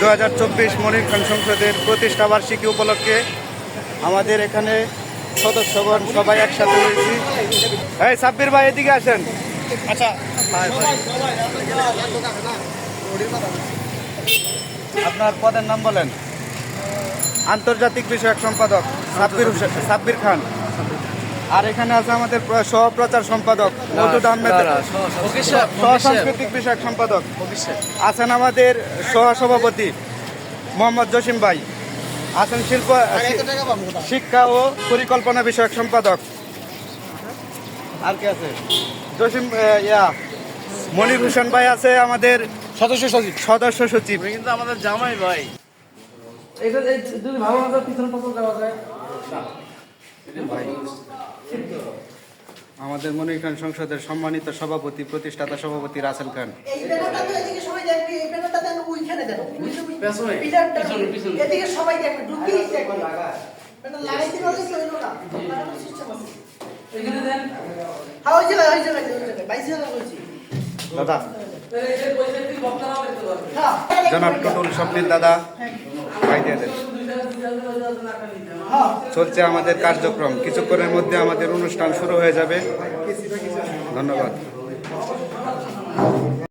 দু হাজার চব্বিশ মনির খান সংসদের প্রতিষ্ঠা বার্ষিকী উপলক্ষে আমাদের এখানে সদস্যগণ সবাই একসাথে হয়েছি এই সাব্বির ভাই এদিকে আসেন। আচ্ছা। আপনার পদের নাম বলেন। আন্তর্জাতিক বিষয়ক সম্পাদক সাব্বির হোসেন সাব্বির খান। আর এখানে আছে আমাদের সহপ্রচার সম্পাদক মজুদ আহমেদ সহসাংস্কৃতিক বিষয়ক সম্পাদক। আছেন আমাদের সহসভাপতি মোহাম্মদ জসিম ভাই। আছেন শিল্প শিক্ষা ও পরিকল্পনা বিষয়ক সম্পাদক। আর কি আছে? জসিম ইয়া মনির হোসেন ভাই আছে আমাদের সদস্য সচিব। সদস্য সচিব। কিন্তু আমাদের জামাই ভাই। এটা যদি ভালো পিছনে পছন্দ দেওয়া যায় আমাদের মনির খান সংসদের সম্মানিত সভাপতি প্রতিষ্ঠাতা সভাপতি রাসেল খান। হ্যাঁ দাদা। হ্যাঁ। জনাব টুটুল স্বপ্নিল দাদা ভাই দিয়ে দেন। হ্যাঁ চলছে আমাদের কার্যক্রম। কিছুক্ষণের মধ্যে আমাদের অনুষ্ঠান শুরু হয়ে যাবে। ধন্যবাদ।